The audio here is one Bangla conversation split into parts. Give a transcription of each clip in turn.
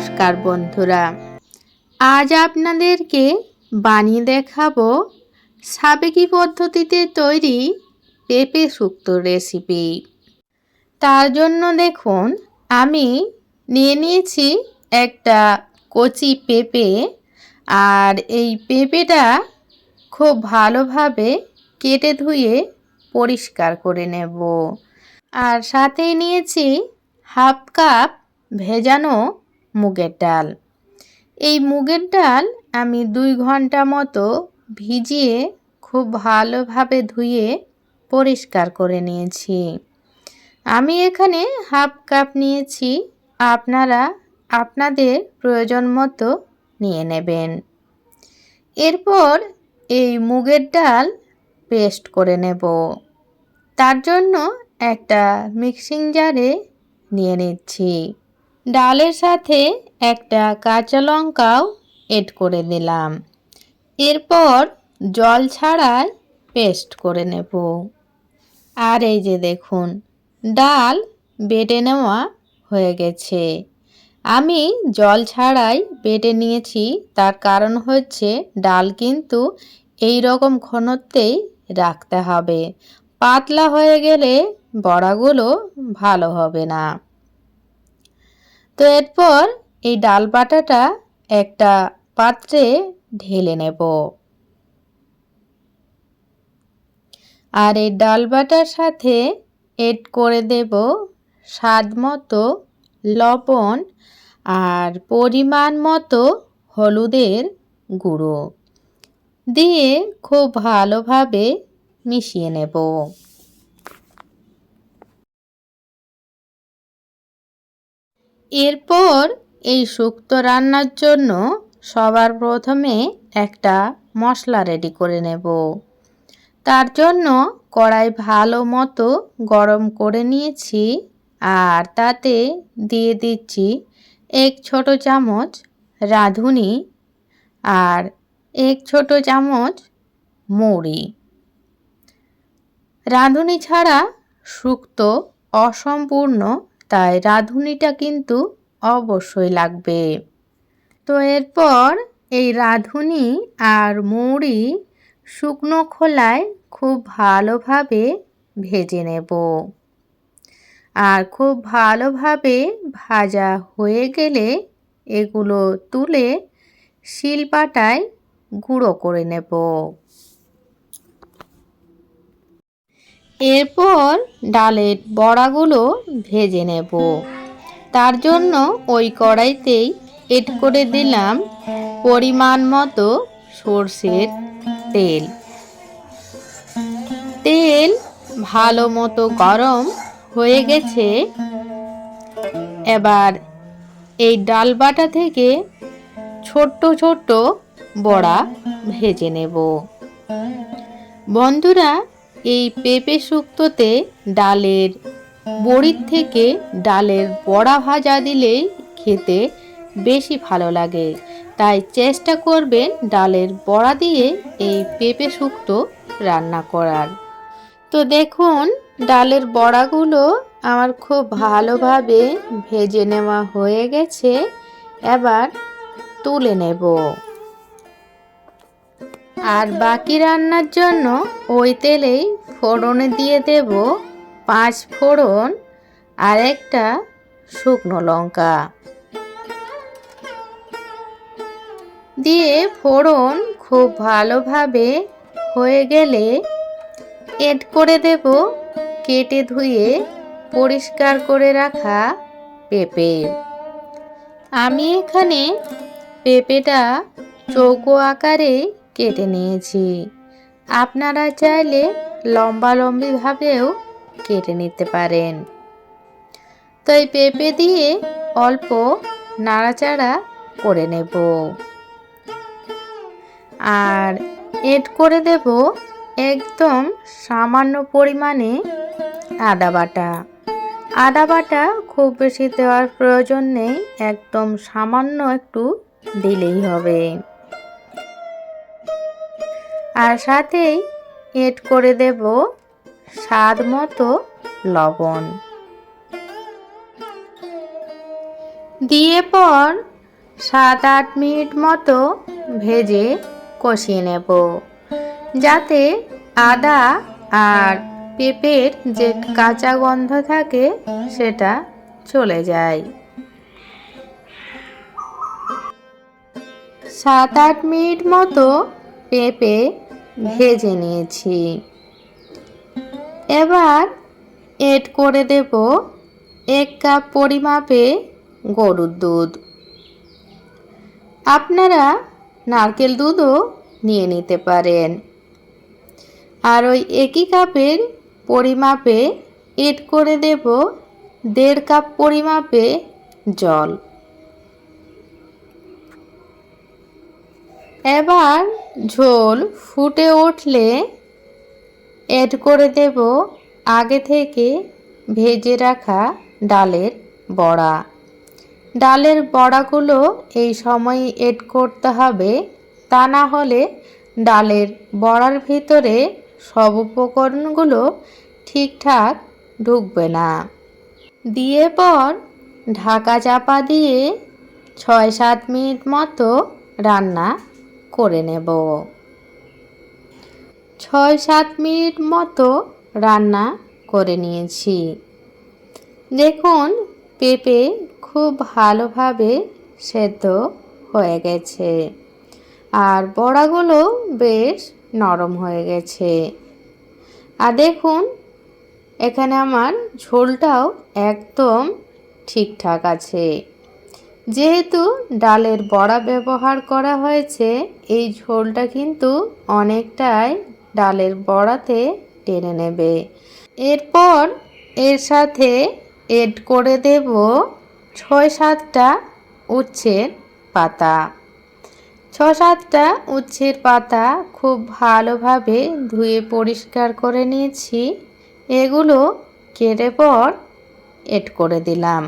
নমস্কার বন্ধুরা। আজ আপনাদেরকে বানিয়ে দেখাবো সাবেকি পদ্ধতিতে তৈরি পেঁপে শুক্তো রেসিপি তার জন্য দেখুন, আমি নিয়ে নিয়েছি একটা কচি পেঁপে, আর এই পেঁপেটা খুব ভালোভাবে কেটে ধুয়ে পরিষ্কার করে নেব। আর সাথে নিয়েছি হাফ কাপ ভেজানো মুগের ডাল। এই মুগের ডাল আমি দুই ঘণ্টা মতো ভিজিয়ে খুব ভালোভাবে ধুয়ে পরিষ্কার করে নিয়েছি। আমি এখানে হাফ কাপ নিয়েছি, আপনারা আপনাদের প্রয়োজন মতো নিয়ে নেবেন। এরপর এই মুগের ডাল পেস্ট করে নেব। তার জন্য একটা মিক্সিং জারে নিয়ে নিচ্ছি। ডালের সাথে একটা কাঁচা লঙ্কাও এড করে দিলাম। এরপর জল ছাড়াই পেস্ট করে নেব। আর এই যে দেখুন, ডাল বেটে নেওয়া হয়ে গেছে। আমি জল ছাড়াই বেটে নিয়েছি, তার কারণ হচ্ছে ডাল কিন্তু এই রকম ঘনত্বেই রাখতে হবে। পাতলা হয়ে গেলে বড়াগুলো ভালো হবে না। তো এরপর এই ডাল বাটাটা একটা পাত্রে ঢেলে নেব। আর এই ডাল বাটার সাথে এড করে দেব স্বাদ মতো লবণ আর পরিমাণ মতো হলুদের গুঁড়ো। দিয়ে খুব ভালোভাবে মিশিয়ে নেব। এরপর এই শুক্তো রান্নার জন্য সবার প্রথমে একটা মশলা রেডি করে নেব। তার জন্য কড়াই ভালো মতো গরম করে নিয়েছি আর তাতে দিয়ে দিচ্ছি এক ছোট চামচ রাঁধুনি আর এক ছোট চামচ মৌরি রাঁধুনি ছাড়া শুক্তো অসম্পূর্ণ তাই রাঁধুনিটা কিন্তু অবশ্যই লাগবে। তো এরপর এই রাঁধুনি আর মৌরি শুকনো খোলায় খুব ভালোভাবে ভেজে নেব। আর খুব ভালোভাবে ভাজা হয়ে গেলে এগুলো তুলে শিলপাটায় গুঁড়ো করে নেব। এরপর ডালের বড়াগুলো ভেজে নেব। তার জন্য ওই কড়াইতেই এড করে দিলাম পরিমাণ মতো সর্ষের তেল। তেল ভালো মতো গরম হয়ে গেছে। এবার এই ডাল বাটা থেকে ছোট্ট ছোট্ট বড়া ভেজে নেব। বন্ধুরা এই পেঁপে শুক্তোতে ডালের বড়ির থেকে ডালের বড়া ভাজা দিলেই খেতে বেশি ভালো লাগে। তাই চেষ্টা করবেন ডালের বড়া দিয়ে এই পেঁপে শুক্তো রান্না করার। তো দেখুন, ডালের বড়াগুলো আমার খুব ভালোভাবে ভেজে নেওয়া হয়ে গেছে। এবার তুলে নেব। আর বাকি রান্নার জন্য ওই তেলেই ফোড়নে দিয়ে দেব পাঁচ ফোড়ন আর একটা শুকনো লঙ্কা। দিয়ে ফোড়ন খুব ভালোভাবে হয়ে গেলে এড করে দেব কেটে ধুয়ে পরিষ্কার করে রাখা পেঁপে। আমি এখানে পেঁপেটা চৌকো আকারে কেটে নিয়েছি। আপনারা চাইলে লম্বা লম্বিভাবেও কেটে নিতে পারেন। তো এই পেঁপে দিয়ে অল্প নাড়াচাড়া করে নেব। আর এড করে দেব একদম সামান্য পরিমাণে আদা বাটা। আদা বাটা খুব বেশি দেওয়ার প্রয়োজন নেই, একদম সামান্য একটু দিলেই হবে। আর সাথেই এড করে দেব স্বাদ মতো লবণ। দিয়ে পর সাত আট মিনিট মতো ভেজে কষিয়ে নেব। যাতে আদা আর পেঁপের যে কাঁচা গন্ধ থাকে সেটা চলে যায়। সাত আট মিনিট মতো পেঁপে ভেজে নিয়েছি। এবার এড করে দেব এক কাপ পরিমাপে গরুর দুধ। আপনারা নারকেল দুধও নিয়ে নিতে পারেন। আর ওই একই কাপের পরিমাপে এড করে দেব দেড় কাপ পরিমাপে জল। এবার ঝোল ফুটে উঠলে এড করে দেব আগে থেকে ভেজে রাখা ডালের বড়া। ডালের বড়াগুলো এই সময় এড করতে হবে। তা না হলে ডালের বড়ার ভিতরে সব উপকরণগুলো ঠিকঠাক ঢুকবে না। দিয়ে পর ঢাকা চাপা দিয়ে ছয় সাত মিনিট মতো রান্না করে নেব। ছয় সাত মিনিট মতো রান্না করে নিয়েছি। দেখুন, পেঁপে খুব ভালোভাবে সেদ্ধ হয়ে গেছে আর বড়াগুলো বেশ নরম হয়ে গেছে। আর দেখুন, এখানে আমার ঝোলটাও একদম ঠিকঠাক আছে। যেহেতু ডালের বড়া ব্যবহার করা হয়েছে, এই ঝোলটা কিন্তু অনেকটাই ডালের বড়াতে টেনে নেবে। এরপর এর সাথে এড করে দেব ছয় সাতটা উচ্ছের পাতা। ছ সাতটা উচ্ছের পাতা খুব ভালোভাবে ধুয়ে পরিষ্কার করে নিয়েছি। এগুলো কেটে পর এড করে দিলাম।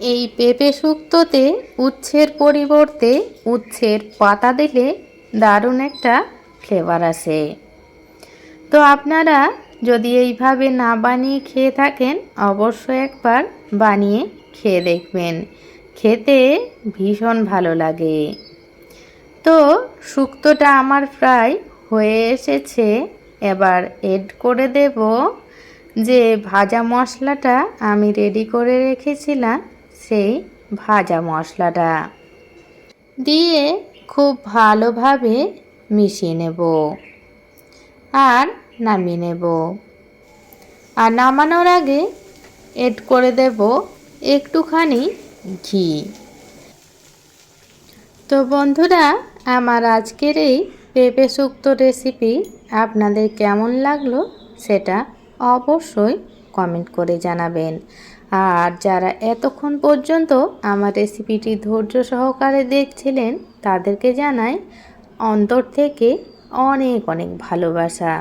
এই পেঁপে শুক্তোতে উচ্ছের পরিবর্তে উচ্ছের পাতা দিলে দারুণ একটা ফ্লেভার আসে। তো আপনারা যদি এইভাবে না বানিয়ে খেয়ে থাকেন, অবশ্যই একবার বানিয়ে খেয়ে দেখবেন। খেতে ভীষণ ভালো লাগে। তো শুক্তোটা আমার প্রায় হয়ে এসেছে। এবার এড করে দেব যে ভাজা মশলাটা আমি রেডি করে রেখেছিলাম। সেই ভাজা মশলাটা। দিয়ে খুব ভালোভাবে মিশিয়ে নেব আর নামিয়ে নেব। আর নামানোর আগে এড করে দেব একটুখানি ঘি। তো বন্ধুরা, আমার আজকের এই পেঁপে শুক্তো রেসিপি আপনাদের কেমন লাগল সেটা অবশ্যই কমেন্ট করে জানাবেন। আর যারা এতক্ষণ পর্যন্ত আমার রেসিপিটি ধৈর্য সহকারে দেখছিলেন, তাদেরকে জানাই অন্তর থেকে অনেক অনেক ভালোবাসা।